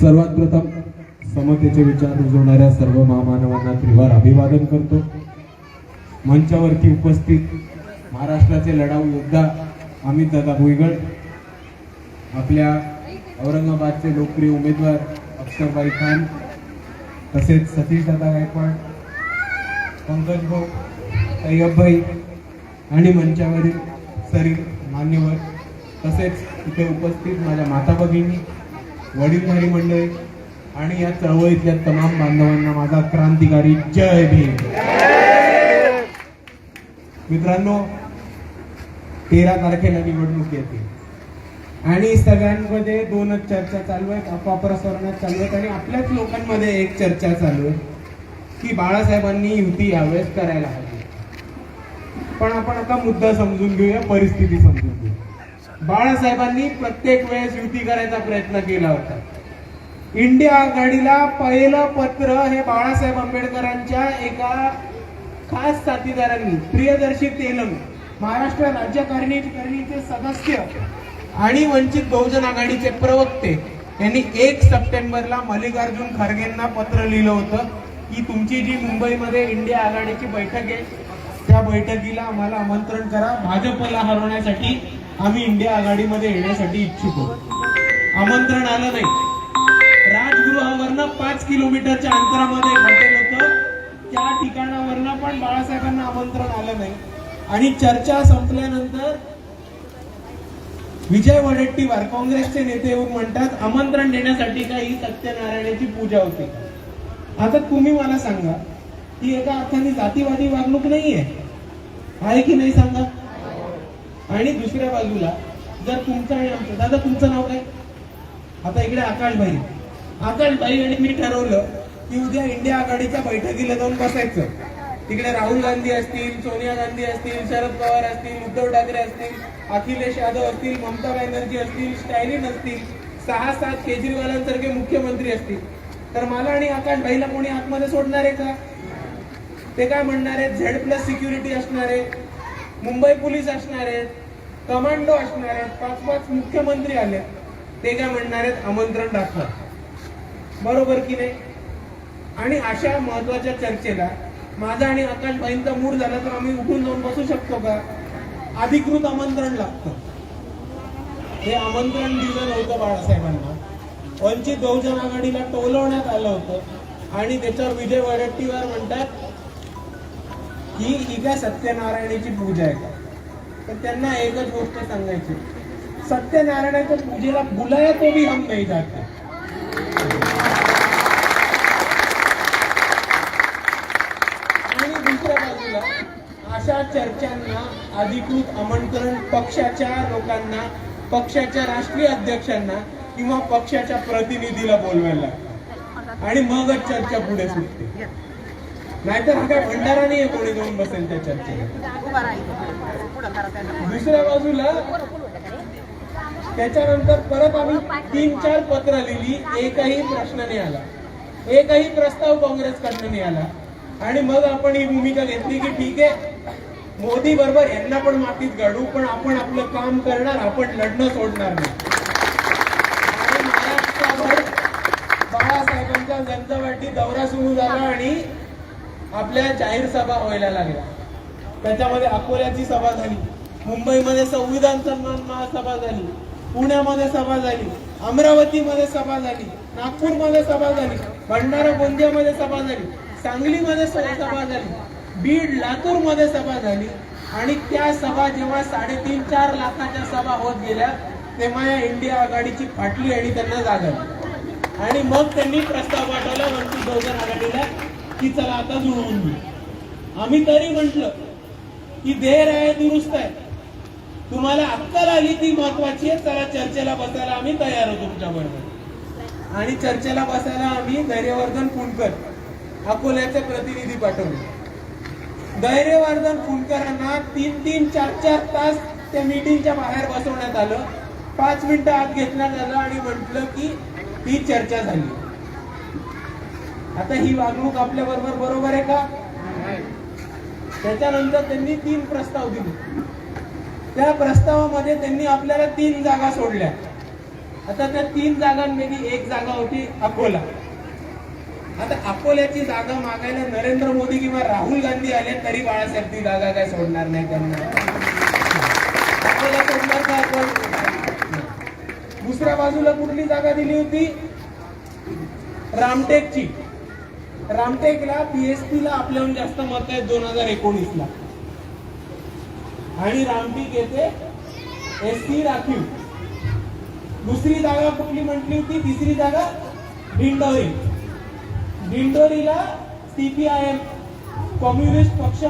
सर्वात प्रथम समतेचे विचार रुजवणाऱ्या सर्व महामानवांना त्रिवार अभिवादन करतो. मंचावरती उपस्थित महाराष्ट्राचे लढाऊ योद्धा अमित दादा भुईगड आपल्या औरंगाबादचे लोकप्रिय उमेदवार अक्षरबाई खान तसेच सतीश दादा गायकवाड पंकज भाऊ तय्यब आणि मंचावरील सरील मान्यवर तसेच इथे उपस्थित माझ्या माता भगिनी वडीलधारी मंडळी आणि या चळवळीतल्या तमाम बांधवांना माझा क्रांतिकारी जय भीम. मित्रांनो तेरा तारखेला निवडणूक येते. आणि सगळ्यांमध्ये दोनच चर्चा चालू आहेत अफवा चालू आहेत आणि आपल्याच लोकांमध्ये एक चर्चा चालू आहे की बाळासाहेबांनी युती यावेळेस करायला हवी. पण आपण आता मुद्दा समजून घेऊया परिस्थिती समजून घेऊया. बाळासाहेबांनी प्रत्येक वेळेस युती करायचा प्रयत्न केला होता. इंडिया आघाडीला पहिलं पत्र हे बाळासाहेब आंबेडकरांच्या एका खास साथीदारांनी प्रियदर्शी तेलंग महाराष्ट्र राज्यकारिणीचे सदस्य आणि वंचित बहुजन आघाडीचे प्रवक्ते यांनी एक सप्टेंबरला मल्लिकार्जुन खरगेंना पत्र लिहिलं होतं की तुमची जी मुंबईमध्ये इंडिया आघाडीची बैठक आहे त्या बैठकीला आम्हाला आमंत्रण करा. भाजपला हरवण्यासाठी आम्ही इंडिया आघाडीमध्ये येण्यासाठी इच्छुक आहोत. आमंत्रण आलं नाही. राजगृहावरनं पाच किलोमीटरच्या अंतरामध्ये हॉटेल होतं. त्या ठिकाणावरनं पण बाळासाहेबांना आमंत्रण आलं नाही. आणि चर्चा संपल्यानंतर विजय वडेट्टीवार काँग्रेसचे नेते येऊन म्हणतात आमंत्रण देण्यासाठी काही सत्यनारायणाची पूजा होती. आता तुम्ही मला सांगा ही एका अर्थाने जातीवादी वागणूक नाहीये. आहे की नाही सांगा? आणि दुसऱ्या बाजूला जर तुमचं आणि आमचं दादा तुमचं नाव काय? आता इकडे आकाशबाई आकाशबाई आणि मी ठरवलं की उद्या इंडिया आघाडीच्या बैठकीला जाऊन बसायचं. तिकडे राहुल गांधी असतील सोनिया गांधी असतील शरद पवार असतील उद्धव ठाकरे असतील अखिलेश यादव असतील ममता बॅनर्जी असतील स्टॅलिन असतील सहा सात केजरीवालांसारखे मुख्यमंत्री असतील. तर मला आणि आकाशबाईला कोणी आतमध्ये सोडणार आहे का? ते काय म्हणणार आहेत? झेड प्लस सिक्युरिटी असणार आहे. मुंबई पोलीस असणार आहेत. कमांडो असणाऱ्या पाच पाच मुख्यमंत्री आले ते काय म्हणणार आहेत? आमंत्रण दाखवा. बरोबर की नाही? आणि अशा महत्त्वाच्या चर्चेला माझा आणि आकाश भाईंचा मूड झाला तर आम्ही उठून जाऊन बसू शकतो का? अधिकृत आमंत्रण लागतं. हे आमंत्रण दिलं नव्हतं बाळासाहेबांना. वंचित बहुजन आघाडीला टोलवण्यात आलं होतं. आणि त्याच्यावर विजय वडेट्टीवार म्हणतात की ही काय सत्यनारायणाची पूजा आहे का? तर त्यांना एकच गोष्ट सांगायची. सत्यनारायणाच्या पूजेला बुलाया तो भी हम नाही जाते. आणि दुसऱ्या बाजूला अशा चर्चांना अधिकृत आमंत्रण पक्षाच्या लोकांना पक्षाच्या राष्ट्रीय अध्यक्षांना किंवा पक्षाच्या प्रतिनिधीला बोलवायला आणि मगच चर्चा पुढे सुटते. नाहीतर हा काय भंडारा नाहीये कोणी जाऊन बसेल त्या चर्चेला दुसऱ्या बाजूला त्याच्यानंतर परत आम्ही तीन चार पत्र लिहिली एकही प्रश्न नाही आला. एकही प्रस्ताव काँग्रेसकडनं नाही आला. आणि मग आपण ही भूमिका घेतली की ठीक आहे मोदी बरोबर यांना पण मातीत गाडू पण आपण आपलं काम करणार आपण लढणं सोडणार नाही. आणि महाराष्ट्राभर बाळासाहेबांच्या दौरा सुरू झाला आणि आपल्या जाहीर सभा व्हायला लागल्या. त्याच्यामध्ये अकोल्याची सभा झाली. मुंबईमध्ये संविधान सन्मान महासभा झाली. पुण्यामध्ये सभा झाली. अमरावतीमध्ये सभा झाली. नागपूरमध्ये सभा झाली. भंडारा गोंदियामध्ये सभा झाली. सांगलीमध्ये सभा झाली. बीड लातूरमध्ये सभा झाली. आणि त्या सभा जेव्हा साडेतीन चार लाखाच्या सभा होत गेल्या तेव्हा या इंडिया आघाडीची फाटली आणि त्यांना जागा. आणि मग त्यांनी प्रस्ताव पाठवला वंचित बहुजन आघाडीला. की चला आता जुळवून घेऊ. आम्ही तरी म्हंटल की देर आहे दुरुस्त आहे. तुम्हाला अक्कल आली ती महत्वाची आहे चला चर्चेला बसायला आम्ही तयार होतो तुमच्या बरोबर आणि चर्चेला बसायला आम्ही धैर्यवर्धन फुंडकर अकोल्याचे प्रतिनिधी पाठवले. धैर्यवर्धन फुंडकरांना तीन तीन चार चार तास त्या मीटिंगच्या बाहेर बसवण्यात आलं. पाच मिनिटं आत घेतण्यात आलं आणि म्हटलं की ही चर्चा झाली. आता ही वागणूक आपल्या बरोबर बरोबर आहे का? त्याच्यानंतर त्यांनी तीन प्रस्ताव दिले. त्या प्रस्तावामध्ये त्यांनी आपल्याला तीन जागा सोडल्या. आता त्या तीन जागांपैकी एक जागा होती अकोला. आता अकोल्याची जागा मागायला नरेंद्र मोदी किंवा राहुल गांधी आले तरी बाळासाहेब ती जागा काय सोडणार नाही त्यांना. अकोला सोडणार का आपण? दुसऱ्या बाजूला कुठली जागा दिली होती? रामटेकची. रामटेकला पीएसपी ला आपल्याहून जास्त मत आहेत दोन हजार एकोणीसला. आणि रामटेक येथे एस सी राखीव. दुसरी जागा कुठली म्हटली होती? तिसरी जागा दिंडोरी दिंडोरीला सीपीआयएम कम्युनिस्ट पक्ष